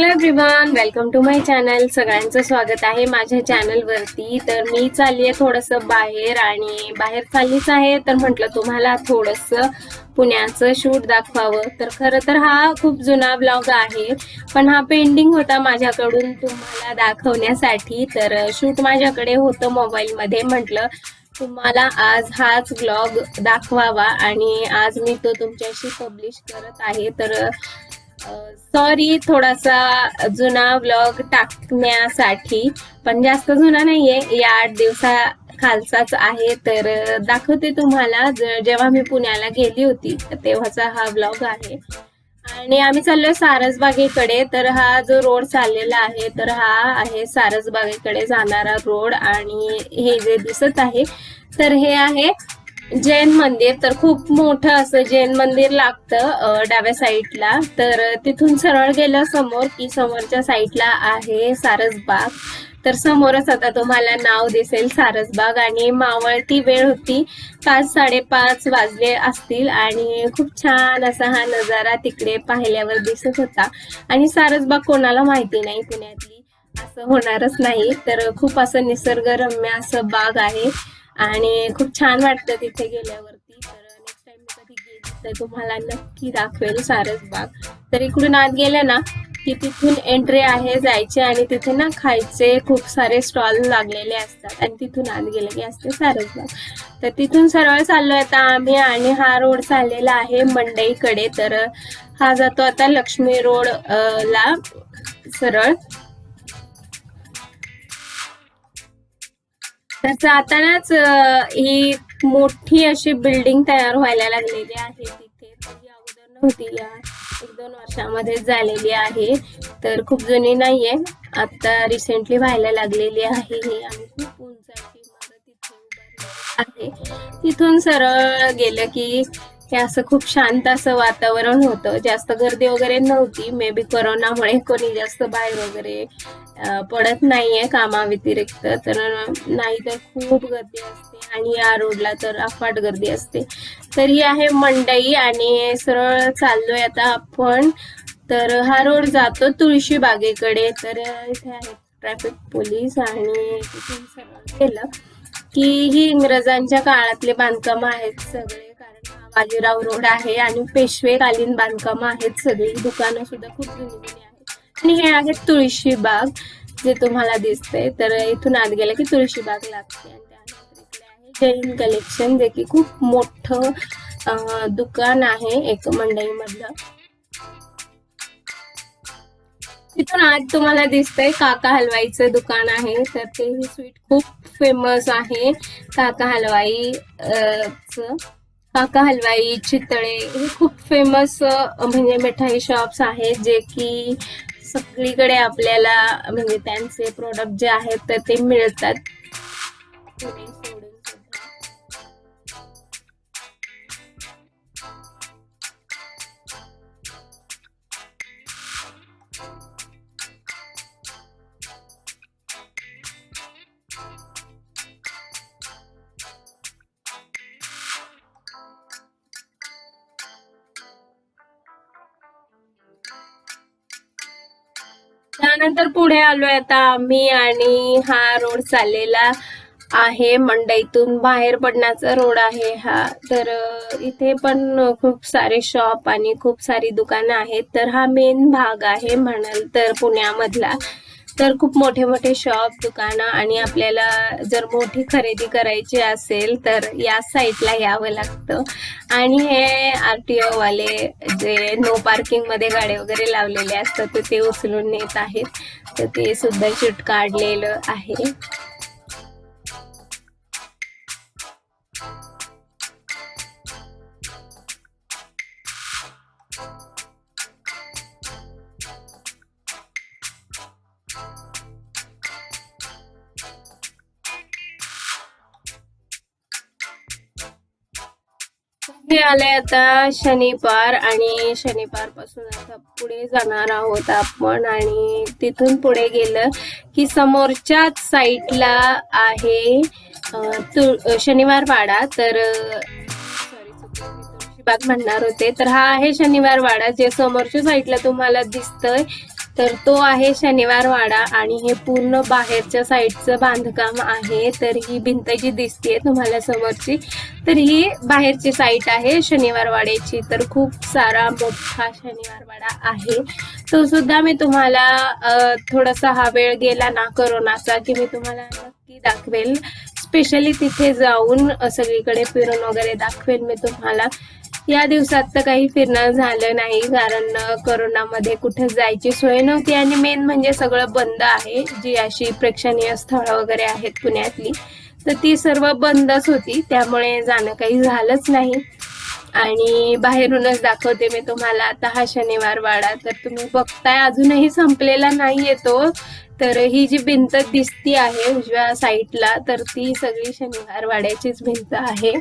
Hello everyone welcome to my channel सगळ्यांचं स्वागत आहे माझ्या चॅनलवरती तर मी चालली आहे थोडंसं बाहेर आणि बाहेर चाललीच आहे. तर म्हटलं तुम्हाला थोडंसं पुण्याचं शूट दाखवावं. तर खरं तर हा खूप जुना ब्लॉग आहे. पण हा पेंडिंग होता माझ्याकडून तुम्हाला दाखवण्यासाठी. तर शूट माझ्याकडे होतं मोबाईलमध्ये म्हटलं तुम्हाला आज हाच ब्लॉग दाखवावा. आणि आज मी तो तुमच्याशी पब्लिश करत आहे. तर सॉरी थोडासा जुना ब्लॉग टाकण्यासाठी पण जास्त जुना नाहीये. या आठ दिवसा खालचाच आहे तर दाखवते तुम्हाला. जेव्हा मी पुण्याला गेली होती तेव्हाचा हा ब्लॉग आहे. आणि आम्ही चाललोय सारसबागेकडे तर हा जो रोड चाललेला आहे तर हा आहे सारसबागेकडे जाणारा रोड आणि हे जे दिसत आहे तर हे आहे जैन मंदिर तर खूप मोठं असं जैन मंदिर लागतं डाव्या साईडला. तर तिथून सरळ गेलं समोर की समोरच्या साईडला आहे सारसबाग तर समोरच आता तुम्हाला नाव दिसेल सारसबाग आणि मावळती वेळ होती. पाच साडेपाच वाजले असतील आणि खूप छान असा हा नजारा तिकडे पाहिल्यावर दिसत होता. आणि सारसबाग कोणाला माहिती नाही पुण्यातली असं होणारच नाही. तर खूप असं निसर्गरम्य असं बाग आहे. आणि खूप छान वाटतं तिथे गेल्यावरती. तर नेक्स्ट टाइम मी कधी गेली तर तुम्हाला नक्की दाखवेल सारसबाग तर इकडून आत गेल्या ना की तिथून एंट्री आहे जायचे आणि तिथे ना खायचे खूप सारे स्टॉल लागलेले असतात. आणि तिथून आत गेलं की असते सारसबाग तर तिथून सरळ चाललोय आता आम्ही आणि हा रोड चाललेला आहे मंडईकडे. तर हा जातो आता लक्ष्मी रोड ला सरळ. तर जातानाच ही मोठी अशी बिल्डिंग तयार व्हायला लागलेली आहे तिथे. अगोदर नव्हती या. एक दोन वर्षामध्ये झालेली आहे. तर खूप जुनी नाहीये. आता रिसेंटली व्हायला लागलेली आहे ही आणि खूप उंच इमारत तिथे आहे. तिथून सरळ गेलं की हे असं खूप शांत असं वातावरण होतं. जास्त गर्दी वगैरे नव्हती. मे बी कोरोनामुळे कोणी जास्त बाहेर वगैरे पडत नाहीये कामाव्यतिरिक्त तर नाही तर खूप गर्दी असते आणि या रोडला तर अफाट गर्दी असते. तर ही आहे मंडई आणि सरळ चाललोय आता आपण. तर हा रोड जातो तुळशी बागेकडे. तर इथे आहे ट्रॅफिक पोलीस आणि तिथून सरळ की ही इंग्रजांच्या काळातले बांधकाम आहेत सगळे. कारण हा बाजीराव रोड आहे आणि पेशवेकालीन बांधकाम आहेत सगळी. दुकानं सुद्धा खूप जुनी जुनी आहेत. आणि हे आहे तुळशी बाग जे तुम्हाला दिसते तर इथून आत गेलं की तुळशी बाग लागते. आणि त्यानंतर आहे जैन कलेक्शन जे की खूप मोठं दुकान आहे एक मंडईमधलं. तिथून आज तुम्हाला दिसतंय काका हलवाईचं दुकान आहे. तर ते ही स्वीट खूप फेमस आहे. काका हलवाई काका हलवाई चितळे हे खूप फेमस म्हणजे मिठाई शॉप्स आहेत. जे की सगळीकडे आपल्याला म्हणजे त्यांचे प्रोडक्ट जे आहेत तर ते मिळतात. त्यानंतर पुढे आलोय आता आम्ही आणि हा रोड चाललेला आहे मंडईतून. बाहेर पडण्याचा रोड आहे हा. तर इथे पण खूप सारे शॉप आणि खूप सारी दुकानं आहेत. तर हा मेन भाग आहे म्हणाल तर पुण्यामधला. तर खूप मोठे मोठे शॉप दुकानं आणि आपल्याला जर मोठी खरेदी करायची असेल तर या साईटला यावं लागतं. आणि हे आर टी ओ वाले जे नो पार्किंगमध्ये गाड्या वगैरे लावलेले असतात तर ते उचलून नेत आहेत. तर ते सुद्धा शूट काढलेलं आहे. हे आलंय आता शनिवार आणि शनिवारपासून आता पुढे जाणार आहोत आपण आणि तिथून पुढे गेलं की समोरच्याच साईडला आहे शनिवार वाडा तर सॉरी बाग म्हणणार होते. तर हा आहे शनिवार वाडा जे समोरच्या साईडला तुम्हाला दिसतंय. तर तो आहे शनिवार वाडा आणि हे पूर्ण बाहेरच्या साईडचं बांधकाम आहे. तर ही भिंत जी दिसते तुम्हाला समोरची. तर ही बाहेरची साईट आहे शनिवार वाड्याची तर खूप सारा मोठा शनिवार वाडा आहे. तो सुद्धा मी तुम्हाला थोडासा हा वेळ गेला ना करोनाचा की मी तुम्हाला नक्की दाखवेल. स्पेशली तिथे जाऊन सगळीकडे फिरून वगैरे दाखवेल मी तुम्हाला. या दिवसात तर काही फिरणं झालं नाही कारण कोरोनामध्ये करोनामध्ये कुठे जायची सोय नव्हती आणि मेन म्हणजे सगळं बंद आहे. जी अशी प्रेक्षणीय स्थळं वगैरे आहेत पुण्यातली तर ती सर्व बंदच होती. त्यामुळे जाणं काही झालंच नाही. आणि बाहेरूनच दाखवते मी तुम्हाला. आता हा शनिवार वाडा तर तुम्ही बघताय अजूनही संपलेला नाही येतो तर ही जी भिंत दिसती आहे उजव्या साईडला तर ती सगळी शनिवार वाड्याचीच भिंत आहे.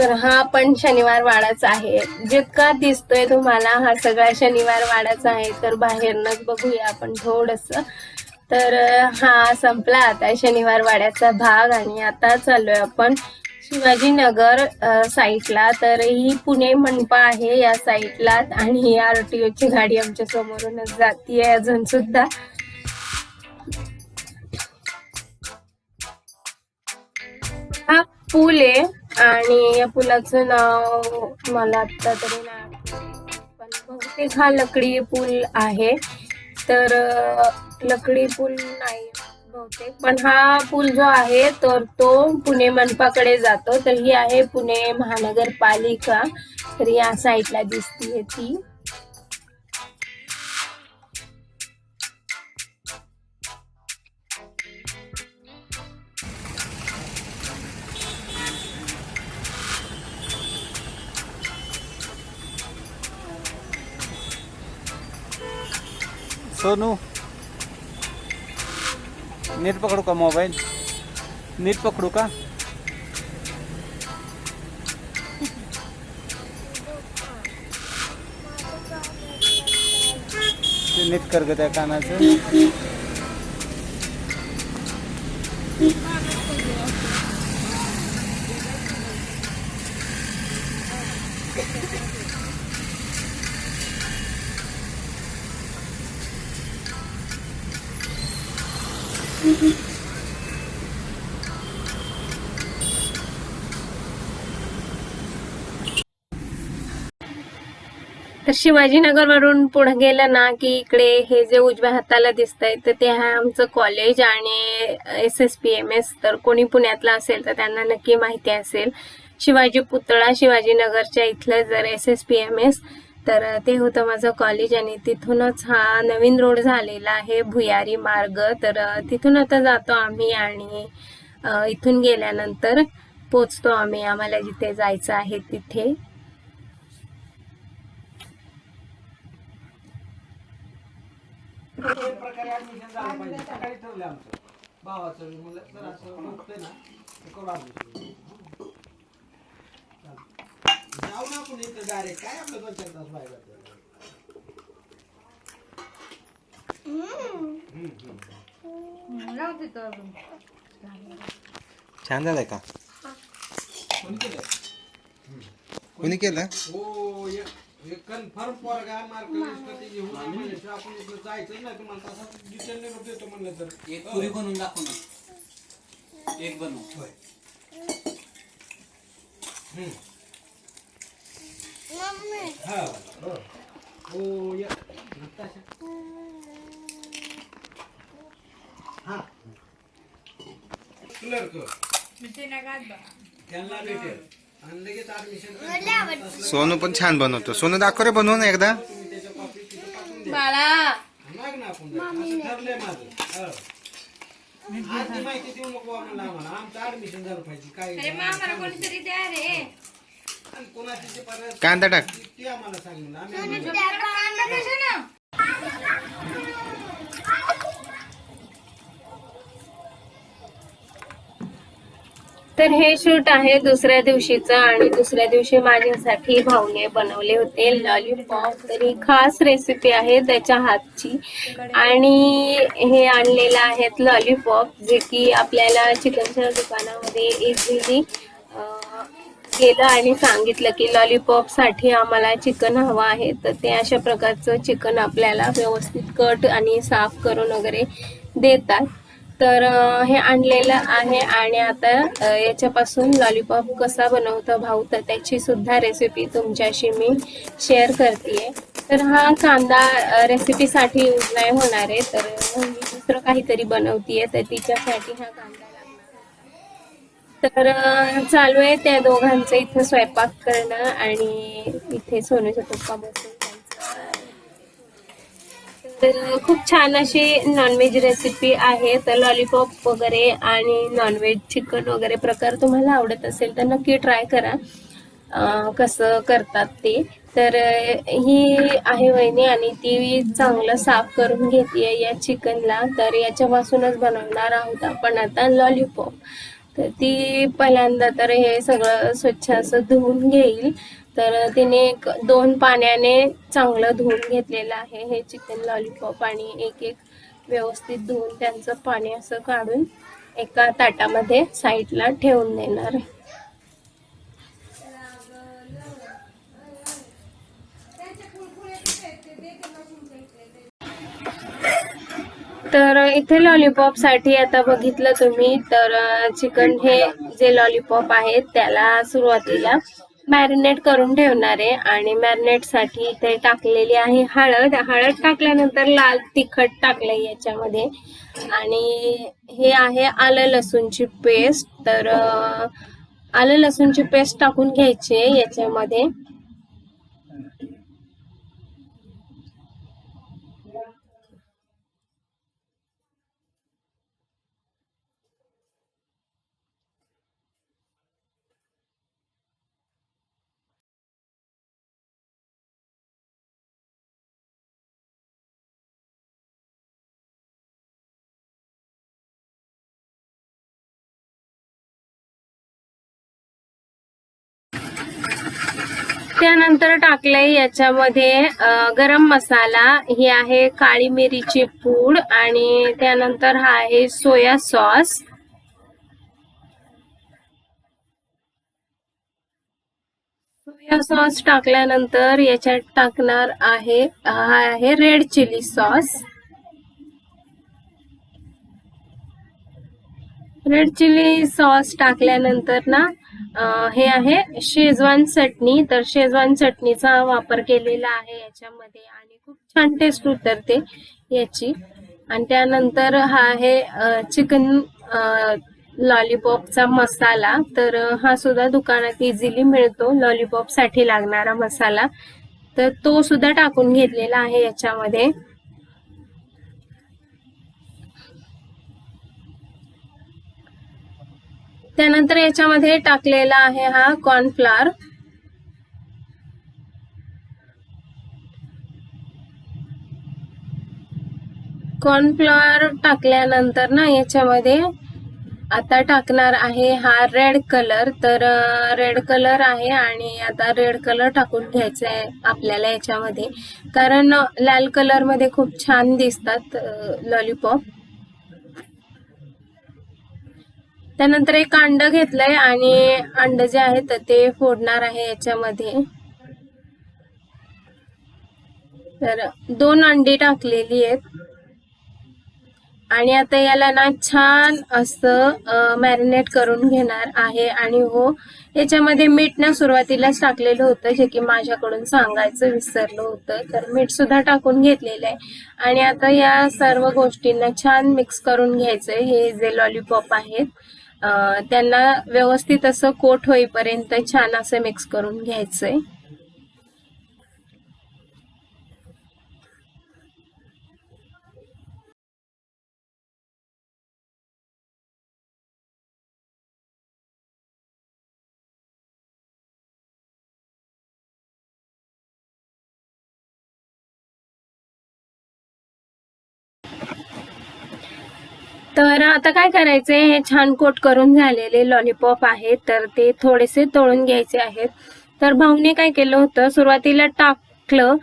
तर हा पण शनिवार वाडाच आहे. जितका दिसतोय तुम्हाला हा सगळा शनिवार वाडाच आहे तर बाहेरनच बघूया आपण थोडस. तर हा संपला आता शनिवार वाड्याचा भाग आणि आता चाललोय आपण शिवाजीनगर साईटला. तर ही पुणे मनपा आहे या साईटला आणि आर टी ओची गाडी आमच्या समोरूनच जातीये अजून सुद्धा. पूल आहे आणि या पुलाचं नाव मला आता तरी नाही पण बहुतेक हा लकडी पूल आहे. तर लकडी पूल नाही बहुतेक पण हा पूल जो आहे तर तो पुणे मनपाकडे जातो. तर ही आहे पुणे महानगरपालिका. तर या साईडला दिसतीये ती. सोनू नीट पकडू का मोबाईल? नीट पकडू का? ते नीट कर ग त्या कानाचं. तर शिवाजीनगर वरून पुढे गेलं ना की इकडे हे जे उजव्या हाताला दिसत आहे तर ते आहे आमचं कॉलेज आणि S S P M S तर कोणी पुण्यातला असेल तर त्यांना नक्की माहिती असेल. शिवाजी पुतळा शिवाजीनगरच्या इथलं जर S S P M S तर ते होतं माझं कॉलेज आणि तिथूनच हा नवीन रोड झालेला आहे भुयारी मार्ग. तर तिथून आता जातो आम्ही आणि इथून गेल्यानंतर पोचतो आम्ही आम्हाला जिथे जायचं आहे तिथे. प्रकारे ऍडमिशन झालं पाहिजे सकाळी ठरलं आमचं. भावाचं मुलं जर असं बघतोय ना तर करू. जाऊ ना आपण इथं डायरेक्ट काय आपलं दोन चार तास बाहेर जातो छान झालंय का? कोणी केलं कोणी केलं? हो कन्फर्म पोरगा मार्क लिस्ट ते घेऊन म्हणल्याशिवाय आपण इथं जायचंच नाही तुम्हाला. तसा डिटेल निरोप देतो म्हणलं तर. एक पुरी बनवून दाखव ना. एक बनव. होय. हा. हो. हो या. नताशा हा. क्लर्क त्यांना भेटेल. सोनू पण छान बनवतो सोनू दाखव रे बनवून एकदा त्याच्या कॉपी तिथं पाठवून द्या बाळा माग ना आपण असं ठरलंय माझं हो. आधी माहिती देऊ नको आम्हाला आम्हाला आमचं ऍडमिशन झालं पाहिजे काय आणि कोणाची ते परत कांदा टाक ते आम्हाला सांगून आम्ही आम्ही- तर हे शूट आहे दुसऱ्या दिवशीचं आणि दुसऱ्या दिवशी माझ्यासाठी भाऊने बनवले होते लॉलीपॉप तरी खास रेसिपी आहे त्याच्या हातची. आणि हे आणलेलं आहेत लॉलीपॉप जे की आपल्याला चिकनच्या दुकानामध्ये इझिली केलं आणि सांगितलं की लॉलीपॉपसाठी आम्हाला चिकन हवं आहे. तर ते अशा प्रकारचं चिकन आपल्याला व्यवस्थित कट आणि साफ करून वगैरे देतात. तर हे आणलेलं आहे आणि आता याच्यापासून लॉलीपॉप कसा बनवतो भाऊ तर त्याची सुद्धा रेसिपी तुमच्याशी मी शेअर करते तर हा कांदा रेसिपीसाठी यूज नाही होणार आहे. तर मी दुसरं काहीतरी बनवतीये तर तिच्यासाठी हा कांदा तर चालू आहे त्या दोघांचं इथं स्वयंपाक करणं आणि इथे सोनूचा पप्पा बसून तर खूप छान अशी नॉनव्हेज रेसिपी आहे. तर लॉलीपॉप वगैरे आणि नॉनव्हेज चिकन वगैरे प्रकार तुम्हाला आवडत असेल तर नक्की ट्राय करा. कसं करतात ते. तर ही आहे वहिनी आणि ती चांगलं साफ करून घेते या चिकनला तर याच्यापासूनच बनवणार आहोत आपण आता लॉलीपॉप तर ती पहिल्यांदा तर हे सगळं स्वच्छ असं धुवून घेईल. तर तिने एक दोन पाण्याने चांगलं धुवून घेतलेलं आहे. हे चिकन लॉलीपॉप आणि एक एक व्यवस्थित धुवून त्यांचं पाणी असं काढून एका ताटामध्ये साईडला ठेवून देणार. आहे तर इथे लॉलीपॉपसाठी आता बघितलं तुम्ही तर चिकन हे जे लॉलीपॉप आहेत त्याला सुरुवातीला मॅरिनेट करून ठेवणार आहे आणि मॅरिनेटसाठी इथे टाकलेली आहे हळद. हळद टाकल्यानंतर लाल तिखट टाकलंय याच्यामध्ये. आणि हे आहे आलं लसूणची पेस्ट. तर आलं लसूणची पेस्ट टाकून घ्यायची आहे याच्यामध्ये. त्यानंतर टाकलंय याच्यामध्ये गरम मसाला. ही आहे काळी मिरीची पूड आणि त्यानंतर हा आहे सोया सॉस. सोया सॉस टाकल्यानंतर याच्यात टाकणार आहे हा आहे red chilli sauce. Red chilli sauce टाकल्यानंतर ना हे आहे शेजवान चटणी. तर शेजवान चटणीचा वापर केलेला आहे याच्यामध्ये आणि खूप छान टेस्ट उतरते याची. आणि त्यानंतर हा आहे चिकन लॉलीपॉपचा मसाला. तर हा सुद्धा दुकानात इझिली मिळतो लॉलीपॉपसाठी लागणारा मसाला. तर तो सुद्धा टाकून घेतलेला आहे याच्यामध्ये. त्यानंतर याच्यामध्ये टाकलेला आहे हा कॉर्नफ्लॉर कॉर्नफ्लॉर टाकल्यानंतर ना याच्यामध्ये आता टाकणार आहे हा रेड कलर. तर रेड कलर आहे आणि आता रेड कलर टाकून घ्यायचा आहे आपल्याला याच्यामध्ये. कारण लाल कलरमध्ये खूप छान दिसतात लॉलीपॉप. त्यानंतर एक अंड घेतलंय आणि अंड जे आहे तर ते फोडणार आहे याच्यामध्ये. तर दोन अंडी टाकलेली आहेत. आणि आता याला ना छान असं मॅरिनेट करून घेणार आहे. आणि हो याच्यामध्ये मीठ ना सुरुवातीलाच टाकलेलं होतं जे की माझ्याकडून सांगायचं विसरलं होतं. तर मीठ सुद्धा टाकून घेतलेलं आहे. आणि आता या सर्व गोष्टींना छान मिक्स करून घ्यायचंय. हे जे लॉलीपॉप आहेत त्यांना व्यवस्थित असं कोट होईपर्यंत छान असं मिक्स करून घ्यायचंय. तर आता काय करायचंय? हे छान कोट करून झालेले लॉलीपॉप आहेत तर ते थोडेसे तळून घ्यायचे आहेत. तर भाऊने काय केलं होतं? सुरुवातीला टाकलं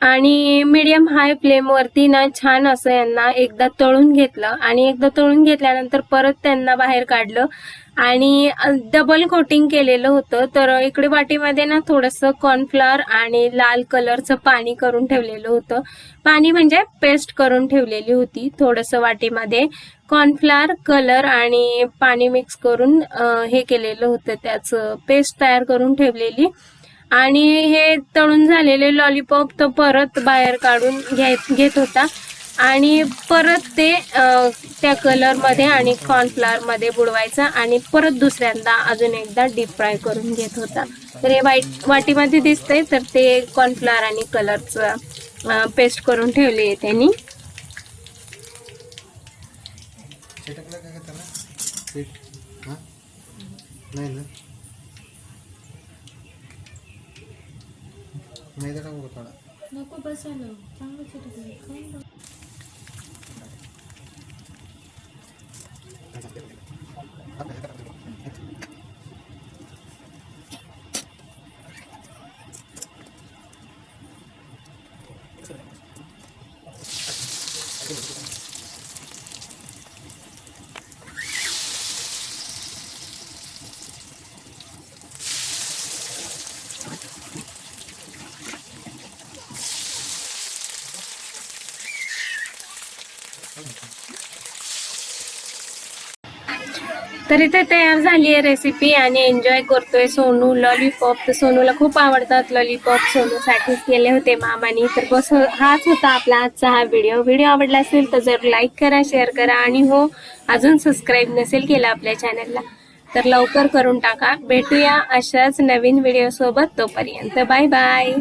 आणि मीडियम हाय फ्लेमवरती ना छान असं यांना एकदा तळून घेतलं आणि एकदा तळून घेतल्यानंतर परत त्यांना बाहेर काढलं आणि डबल कोटिंग केलेलं होतं. तर इकडे वाटीमध्ये ना थोडंसं कॉर्नफ्लॉवर आणि लाल कलरचं पाणी करून ठेवलेलं होतं. पाणी म्हणजे पेस्ट करून ठेवलेली होती थोडंसं वाटीमध्ये. कॉर्नफ्लॉवर कलर आणि पाणी मिक्स करून हे केलेलं होतं. त्याचं पेस्ट तयार करून ठेवलेली. आणि हे तळून झालेले लॉलीपॉप तो परत बाहेर काढून घ्याय घेत होता. आणि परत ते त्या कलरमध्ये आणि कॉर्नफ्लॉवरमध्ये बुडवायचा आणि परत दुसऱ्यांदा अजून एकदा डीप फ्राय करून घेत होता. तर हे वाईट वाटीमध्ये दिसतंय तर ते कॉर्नफ्लॉवर आणि कलरचं पेस्ट करून ठेवले आहे त्यांनी चिटकलं का त्याला पीठ हां नाही ना. नाही तर टाकू का थोडा तर इथे तयार झाली आहे रेसिपी आणि एन्जॉय करतोय सोनू. लॉलीपॉप तर सोनूला खूप आवडतात लॉलीपॉप सोनूसाठीच केले होते मामानी. तर बस हाच होता आपला आजचा हा व्हिडिओ व्हिडिओ आवडला असेल तर जर लाईक करा शेअर करा आणि हो अजून सबस्क्राईब नसेल केलं आपल्या चॅनलला तर लवकर करून टाका. भेटूया अशाच नवीन व्हिडिओ सोबत तोपर्यंत. Bye bye